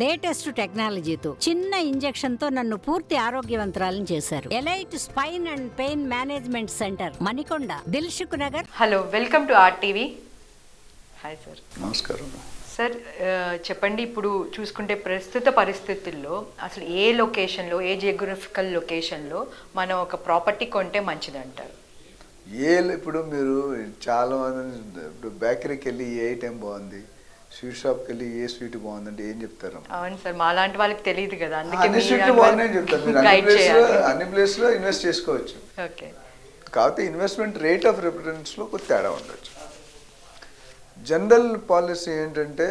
Latest టెక్నాలజీతో చిన్న ఇంజెక్షన్తో నన్ను పూర్తి ఆరోగ్యవంతురాలను చేశారు. Elite spine and pain management centre Manikonda Dilsukh Nagar. Hello welcome to R TV. Hi sir. నమస్కారం. సార్ చెప్పండి ఇప్పుడు చూసుకుంటే ప్రస్తుత పరిస్థితుల్లో అసలు ఏ లొకేషన్లో ఏ జియోగ్రఫికల్ లొకేషన్లో మనం ఒక ప్రాపర్టీ కొంటే మంచిది అంటారు ఏ ఇప్పుడు మీరు చాలా మంది ఇప్పుడు బేకరీకి వెళ్ళి ఏ ఐటెం బాగుంది? స్వీట్ షాప్కి వెళ్ళి ఏ స్వీట్ బాగుందంటే ఏం చెప్తారు? అవును సార్ మా లాంటి వాళ్ళకి తెలియదు కదా అందుకే అన్ని మీరు స్వీట్లు బాగున్నాయని చెప్తారు. మీరు అన్ని ప్లేస్లో అన్ని ప్లేస్లో ఇన్వెస్ట్ చేసుకోవచ్చు. ఓకే. కాకపోతే ఇన్వెస్ట్మెంట్ రేట్ ఆఫ్ రిఫరెన్స్లో కొద్ది తేడా ఉండొచ్చు. జనరల్ పాలసీ ఏంటంటే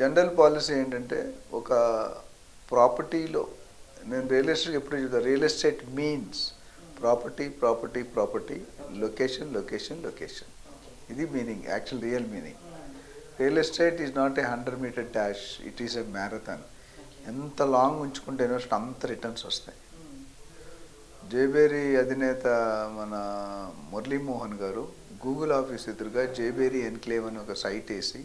జనరల్ పాలసీ ఏంటంటే ఒక ప్రాపర్టీలో నేను రియల్ ఎస్టేట్ ఎప్పుడు చెప్తాను real estate means property property property location location location ఇది meaning actual real meaning real estate is not a hundred metre dash it is a marathon. ఎంత long ఉంచుకుంటే ఇన్వెస్ట్ అంత రిటర్న్స్ వస్తాయి. జేబేరి అధినేత మన మురళీమోహన్ గారు గూగుల్ ఆఫీస్ ఎదురుగా జేబేరి ఎన్క్లేవ్ అని ఒక సైట్ వేసి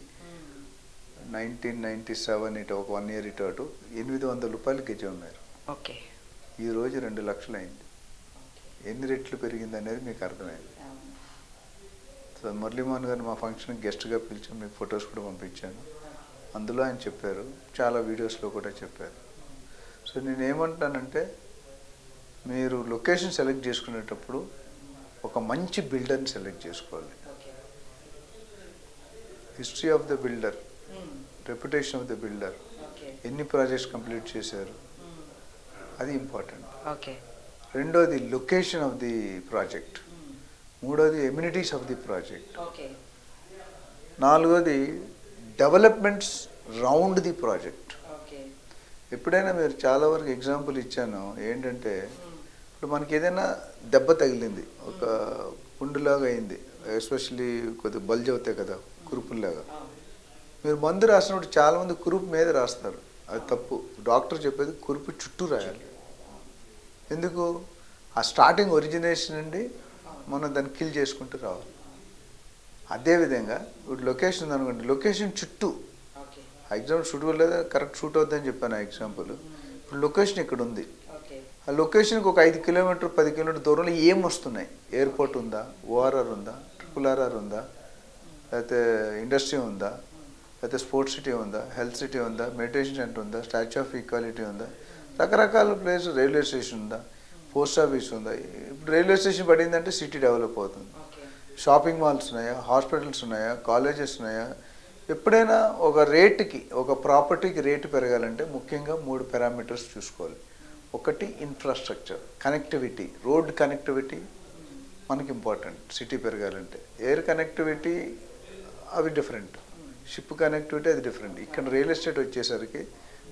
నైన్టీన్ నైంటీ సెవెన్ ఇటు ఒక వన్ ఇయర్ ఇటు అటు ఎనిమిది వందల రూపాయలు గెజ ఉన్నారు ఓకే. ఈ రోజు రెండు లక్షలు అయింది ఎన్ని రెట్లు పెరిగింది అనేది మీకు అర్థమైంది. సో మురళీమోహన్ గారు మా ఫంక్షన్కి గెస్ట్గా పిలిచి మీకు ఫొటోస్ కూడా పంపించాను. అందులో ఆయన చెప్పారు. చాలా వీడియోస్లో కూడా చెప్పారు. సో నేను ఏమంటానంటే మీరు లొకేషన్ సెలెక్ట్ చేసుకునేటప్పుడు ఒక మంచి బిల్డర్ని సెలెక్ట్ చేసుకోవాలి. History of the builder reputation of the builder ఎన్ని ప్రాజెక్ట్స్ కంప్లీట్ చేశారు అది ఇంపార్టెంట్. ఓకే. రెండోది లొకేషన్ ఆఫ్ ది ప్రాజెక్ట్. మూడోది ఎమ్యూనిటీస్ ఆఫ్ ది ప్రాజెక్ట్ నాలుగోది డెవలప్మెంట్స్ రౌండ్ ది ప్రాజెక్ట్ ఎప్పుడైనా మీరు చాలా వరకు ఎగ్జాంపుల్ ఇచ్చాను ఏంటంటే ఇప్పుడు మనకి ఏదైనా దెబ్బ తగిలింది ఒక పుండులాగా అయింది ఎస్పెషల్లీ కొద్దిగా బల్జ్ అవుతాయి కదా కురుపుల్లాగా. మీరు మందు రాసినప్పుడు చాలామంది కురుపు మీద రాస్తారు. అది తప్పు. డాక్టర్ చెప్పేది కురుపు చుట్టూ రాయాలి. ఎందుకు? ఆ స్టార్టింగ్ ఒరిజినేషన్ నుండి మనం దాన్ని కిల్ చేసుకుంటూ రావాలి. అదేవిధంగా ఇప్పుడు లొకేషన్ ఉందనుకోండి లొకేషన్ చుట్టూ. ఆ ఎగ్జామ్ షూట్ లేదా కరెక్ట్ షూట్ అవుతుందని చెప్పాను ఆ ఎగ్జాంపుల్ ఇప్పుడు లొకేషన్ ఇక్కడ ఉంది. ఆ లొకేషన్కి ఒక ఐదు కిలోమీటర్ పది కిలోమీటర్ దూరంలో ఏం వస్తున్నాయి? ఎయిర్పోర్ట్ ఉందా? ఓఆర్ఆర్ ఉందా? ట్రిపుల్ ఆర్ఆర్ ఉందా? లేకపోతే ఇండస్ట్రీ ఉందా? లేకపోతే స్పోర్ట్స్ సిటీ ఉందా? హెల్త్ సిటీ ఉందా? మెడిటేషన్ సెంటర్ ఉందా? స్టాచ్యూ ఆఫ్ ఈక్వాలిటీ ఉందా? రకరకాల ప్లేస్ రైల్వే స్టేషన్ ఉందా? పోస్ట్ ఆఫీస్ ఉందా. ఇప్పుడు రైల్వే స్టేషన్ పడిందంటే సిటీ డెవలప్ అవుతుంది. షాపింగ్ మాల్స్ ఉన్నాయా? హాస్పిటల్స్ ఉన్నాయా? కాలేజెస్ ఉన్నాయా? ఎప్పుడైనా ఒక రేటుకి ఒక ప్రాపర్టీకి రేటు పెరగాలంటే ముఖ్యంగా మూడు పారామీటర్స్ చూసుకోవాలి. ఒకటి ఇన్ఫ్రాస్ట్రక్చర్ కనెక్టివిటీ రోడ్ కనెక్టివిటీ మనకి ఇంపార్టెంట్ సిటీ పెరగాలంటే. ఎయిర్ కనెక్టివిటీ అవి డిఫరెంట్ షిప్ కనెక్టివిటీ అది డిఫరెంట్ ఇక్కడ రియల్ ఎస్టేట్ వచ్చేసరికి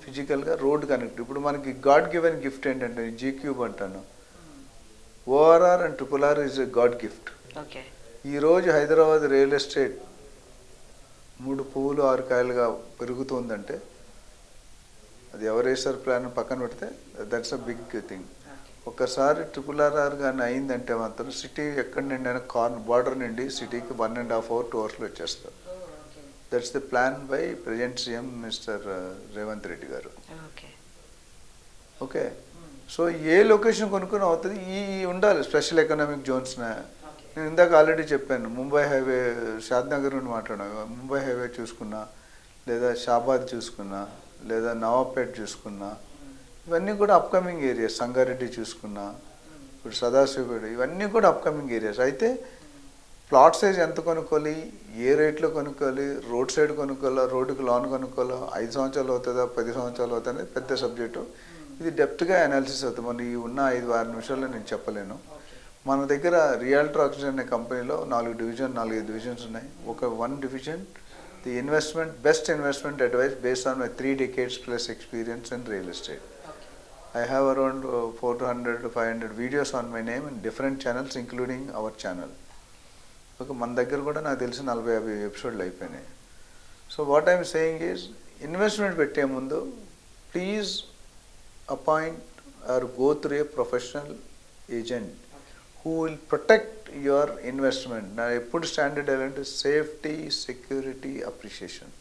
ఫిజికల్గా రోడ్ కనెక్టివ్ ఇప్పుడు మనకి గాడ్ గివెన్ గిఫ్ట్ ఏంటంటే జీ క్యూబ్ అంటాను. ORR and triple R is a god gift. ఈరోజు హైదరాబాద్ రియల్ ఎస్టేట్ మూడు పువ్వులు ఆరు కాయలుగా పెరుగుతుందంటే అది ఎవరు వేసారు ప్లాన్ పక్కన పెడితే దట్స్ అ బిగ్ థింగ్. ఒక్కసారి ట్రిపుల్ ఆర్ఆర్ కానీ అయిందంటే మాత్రం సిటీ ఎక్కడి నుండి అయినా కార్న్ బార్డర్ నుండి సిటీకి one and half hour two అవర్స్లో వచ్చేస్తారు. That's the plan by present CM mister Revanth Reddy గారు. ఓకే ఓకే సో ఏ లొకేషన్ కొనుక్కొని అవుతుంది. ఈ ఉండాలి స్పెషల్ ఎకనామిక్ జోన్స్ నేను ఇందాక ఆల్రెడీ చెప్పాను. ముంబై హైవే షాద్నగర్ నుండి మాట్లాడాను ముంబై హైవే చూసుకున్నా లేదా షాబాద్ చూసుకున్నా లేదా నవాబ్పేట్ చూసుకున్నా ఇవన్నీ కూడా అప్కమింగ్ ఏరియాస్ సంగారెడ్డి చూసుకున్నా ఇప్పుడు సదాశివపేట ఇవన్నీ కూడా అప్కమింగ్ ఏరియాస్ అయితే ప్లాట్ సైజ్ ఎంత కొనుక్కోవాలి? ఏ రేట్లో కొనుక్కోవాలి? రోడ్ సైడ్ కొనుక్కోవాలా? రోడ్డుకి లోన్ కొనుక్కోవాలా? ఐదు సంవత్సరాలు అవుతుందా? పది సంవత్సరాలు అవుతుందా అనేది పెద్ద సబ్జెక్టు ఇది డెప్త్గా అనాలిసిస్ అవుతుంది. మన ఈ ఉన్న ఐదు ఆరు నిమిషాల్లో నేను చెప్పలేను. మన దగ్గర రియాల్టర్ ఆక్సిజన్ అనే కంపెనీలో నాలుగు డివిజన్ నాలుగు డివిజన్స్ ఉన్నాయి. ఒక one division the investment best investment advice based on my three decades plus experience in real estate I have around uh, 400 to 500 videos on my name in different channels, including our channel. Okay మన దగ్గర కూడా నాకు తెలిసి నలభై యాభై ఎపిసోడ్లు అయిపోయినాయి. So what I'm saying is investment పెట్టే ముందు please appoint or go through a professional agent who will protect your investment నా ఎప్పుడు స్టాండర్డ్ అంటే సేఫ్టీ సెక్యూరిటీ అప్రిషియేషన్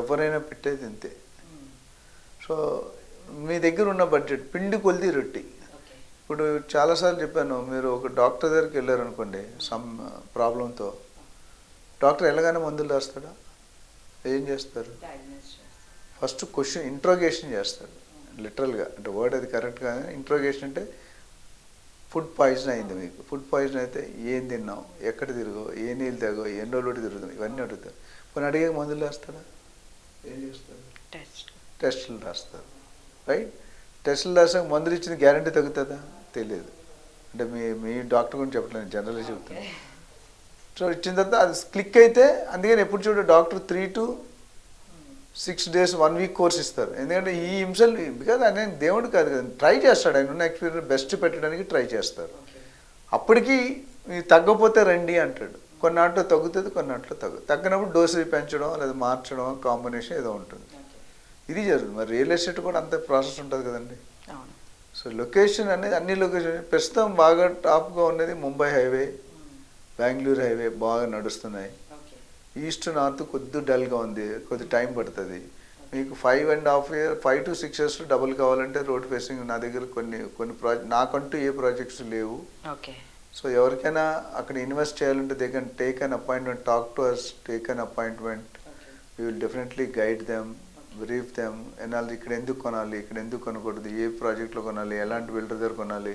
ఎవరైనా పెట్టేది ఇంతే. సో మీ దగ్గర ఉన్న బడ్జెట్ పిండి కొలిది రొట్టి. ఇప్పుడు చాలాసార్లు చెప్పాను మీరు ఒక డాక్టర్ దగ్గరికి వెళ్ళారు అనుకోండి సమ్ ప్రాబ్లంతో. డాక్టర్ వెళ్ళగానే మందులు రాస్తాడా? ఏం చేస్తారు? ఫస్ట్ క్వశ్చన్ ఇంట్రోగేషన్ చేస్తాడు. లిటరల్గా అంటే వర్డ్ అది కరెక్ట్ కానీ ఇంట్రోగేషన్ అంటే ఫుడ్ పాయిజన్ అయింది మీకు. ఫుడ్ పాయిజన్ అయితే ఏం తిన్నావు ఎక్కడ తిరుగో ఏ నీళ్ళు తాగో ఎన్ని రోజులు బట్టి తిరుగుతావు ఇవన్నీ అడుగుతారు కొన్ని అడిగే మందులు రాస్తాడా? ఏం చేస్తారు టెస్ట్ టెస్టులు రాస్తారు రైట్? టెస్టులు రాసాక మందులు ఇచ్చిన గ్యారంటీ తగ్గుతుందా? తెలియదు. అంటే మీ మీ డాక్టర్ గురించి చెప్పట్లేదు జనరల్గా చెప్తాను సో ఇచ్చిన తర్వాత అది క్లిక్ అయితే అందుకని ఎప్పుడు చూడ doctor three to six days one week course ఇస్తారు. ఎందుకంటే ఈ హింసల్ బికాజ్ ఆయన దేవుడు కాదు కదా ట్రై చేస్తాడు. ఆయన ఉన్న ఎక్స్పీరియన్స్ బెస్ట్ పెట్టడానికి ట్రై చేస్తారు. అప్పటికి తగ్గపోతే రండి అంటాడు. కొన్నాట్లో తగ్గుతుంది కొన్నాట్లో తగ్గు తగ్గినప్పుడు డోసు పెంచడం లేదా మార్చడం కాంబినేషన్ ఏదో ఉంటుంది. ఇది జరుగుతుంది. మరి రియల్ ఎస్టేట్ కూడా అంతే ప్రాసెస్ ఉంటుంది కదండి. సో లొకేషన్ అనేది అన్ని లొకేషన్ ప్రస్తుతం బాగా టాప్గా ఉన్నది ముంబై హైవే బెంగళూరు హైవే బాగా నడుస్తున్నాయి. ఈస్ట్ నార్త్ కొద్ది డల్గా ఉంది కొద్ది టైం పడుతుంది. మీకు five and half year five to six years double కావాలంటే రోడ్ ఫేసింగ్ నా దగ్గర కొన్ని కొన్ని ప్రాజెక్ట్ నాకంటూ ఏ ప్రాజెక్ట్స్ లేవు. సో ఎవరికైనా అక్కడ ఇన్వెస్ట్ చేయాలంటే they can take an appointment talk to us take an appointment you will definitely guide them brief them ఎనాలి ఇక్కడ ఎందుకు కొనాలి? ఇక్కడ ఎందుకు కొనకూడదు? ఏ ప్రాజెక్ట్లో కొనాలి? ఎలాంటి బిల్డర్ దగ్గర కొనాలి?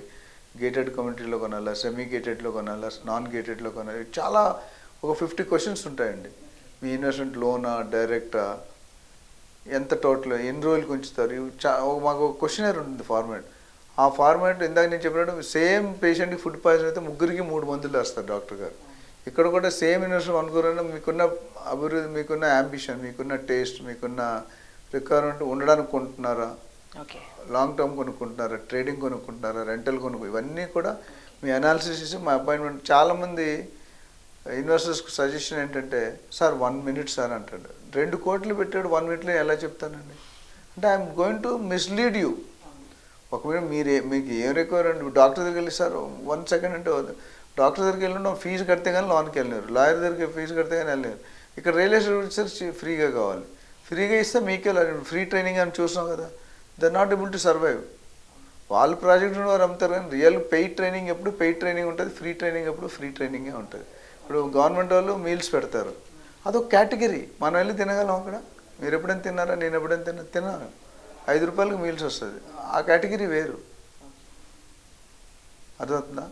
గేటెడ్ కమ్యూనిటీలో కొనాలా? సెమీ గేటెడ్లో కొనాలా? నాన్ గేటెడ్లో కొనాలి? చాలా ఒక ఫిఫ్టీ క్వశ్చన్స్ ఉంటాయండి. మీ ఇన్వెస్ట్మెంట్ లోనా డైరెక్టా ఎంత టోటల్ ఎన్ని రోజులకు ఉంచుతారు? చా మాకు ఒక క్వశ్చనర్ ఉంటుంది ఫార్మాట్ ఆ ఫార్మాట్ ఇందాక నేను చెప్పినట్టు సేమ్ పేషెంట్కి ఫుడ్ పాయిజన్ అయితే ముగ్గురికి మూడు మందులు వేస్తారు డాక్టర్ గారు. ఇక్కడ కూడా సేమ్ ఇన్వెస్ట్మెంట్ అనుకోరైనా మీకున్న అభివృద్ధి మీకున్న అంబిషన్ మీకున్న టేస్ట్ మీకున్న రిక్వైర్మెంట్ ఉండడానికి కొంటున్నారా? లాంగ్ టర్మ్ కొనుక్కుంటున్నారా? ట్రేడింగ్ కొనుక్కుంటున్నారా? రెంటల్ కొనుక్కు ఇవన్నీ కూడా మీ అనాలిసిస్ చేసి మా అపాయింట్మెంట్ చాలామంది ఇన్వెస్టర్స్కి సజెషన్ ఏంటంటే సార్ వన్ మినిట్ సార్ అంటాడు. రెండు కోట్లు పెట్టాడు వన్ మినిట్లో ఎలా చెప్తానండి? అంటే I'm going to mislead you ఒకవేళ మీరు మీకు ఏం రిక్వైర్మెంట్ డాక్టర్ దగ్గరికి వెళ్ళి సార్ వన్ సెకండ్ అంటే. డాక్టర్ దగ్గరికి వెళ్ళిన ఫీజు కడితే కానీ లోన్కి వెళ్ళినారు లాయర్ దగ్గరికి ఫీజు కడితే కానీ వెళ్ళలేరు. ఇక్కడ రియల్ ఎస్టేట్ రీసెర్చ్ ఫ్రీగా కావాలి. ఫ్రీగా ఇస్తే మీకే ఫ్రీ ట్రైనింగ్ అని చూసినాం కదా. The not able to survive వాళ్ళు ప్రాజెక్ట్ వారు అమ్ముతారు కానీ రియల్ పెయిడ్ ట్రైనింగ్ ఎప్పుడు పెయిడ్ ట్రైనింగ్ ఉంటుంది ఫ్రీ ట్రైనింగ్ ఎప్పుడు ఫ్రీ ట్రైనింగే ఉంటుంది. ఇప్పుడు గవర్నమెంట్ వాళ్ళు మీల్స్ పెడతారు. అదొక కేటగిరీ మనం వెళ్ళి తినగలం అక్కడ. మీరు ఎప్పుడైనా తిన్నారా? నేను ఎప్పుడైనా తిన్నా తిన్నాను. ఐదు రూపాయలకు మీల్స్ వస్తుంది. ఆ కేటగిరీ వేరు. అర్థమవుతుందా?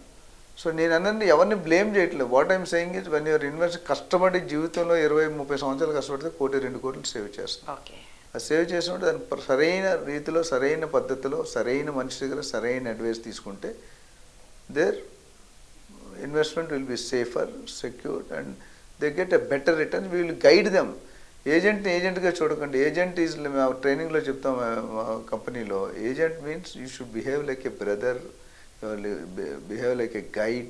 సో నేను అన్నది ఎవరిని బ్లేమ్ చేయట్లేదు. What I'm saying is when your invest కష్టపడి జీవితంలో ఇరవై ముప్పై సంవత్సరాలు కష్టపడితే కోటి రెండు కోట్లు సేవ్ చేస్తాం ఓకే. అది సేవ్ చేసినప్పుడు దాని సరైన రీతిలో సరైన పద్ధతిలో సరైన మనిషి దగ్గర సరైన అడ్వైస్ తీసుకుంటే there investment will be safer secure and they get a better return will guide them agent ఏజెంట్గా చూడకండి. ఏజెంట్ ఈజ్ మేము ట్రైనింగ్లో చెప్తాం కంపెనీలో agent means you should behave like a brother behave like a guide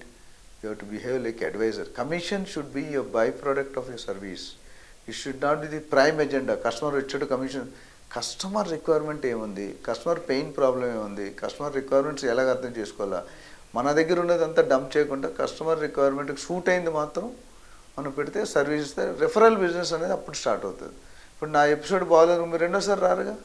you have to behave like adviser commission should be your by product of your service it should not be the prime agenda customer వచ్చాడు commission customer requirement ఏముంది? Customer pain problem ఏముంది? Customer requirements ఎలాగ అర్థం చేసుకోవాలా? మన దగ్గర ఉన్నదంతా dump చేయకుండా కస్టమర్ రిక్వైర్మెంట్కి సూట్ అయింది మాత్రం మనం పెడితే సర్వీస్ ఇస్తే రెఫరల్ బిజినెస్ అనేది అప్పుడు స్టార్ట్ అవుతుంది. ఇప్పుడు నా ఎపిసోడ్ బాగాలేదు మీరు రెండోసారి రారుగా?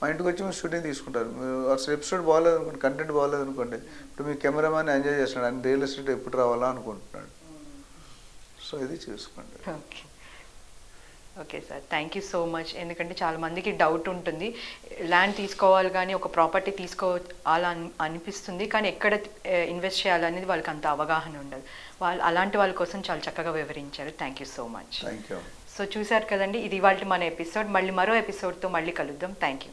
మా ఇంటికి వచ్చి మీరు షూటింగ్ తీసుకుంటారు. అసలు ఎపిసోడ్ బాగాలేదు అనుకోండి కంటెంట్ బాగాలేదు అనుకోండి ఇప్పుడు మీ కెమెరామ్యాన్ ఎంజాయ్ చేస్తున్నాడు ఆయన రియల్ ఎస్టేట్ ఎప్పుడు రావాలా అనుకుంటున్నాడు. సో ఇది చూసుకోండి. Okay. Okay sir thank you so much ఎందుకంటే చాలా మందికి డౌట్ ఉంటుంది. ల్యాండ్ తీసుకోవాలి కానీ ఒక ప్రాపర్టీ తీసుకోవాలా అని అనిపిస్తుంది. కానీ ఎక్కడ ఇన్వెస్ట్ చేయాలనేది వాళ్ళకి అంత అవగాహన ఉండదు. వాళ్ళు అలాంటి వాళ్ళ కోసం చాలా చక్కగా వివరించారు. Thank you so much thank you so చూశారు కదండి ఇది వాళ్ళ మన ఎపిసోడ్ మళ్ళీ మరో ఎపిసోడ్తో మళ్ళీ కలుద్దాం. Thank you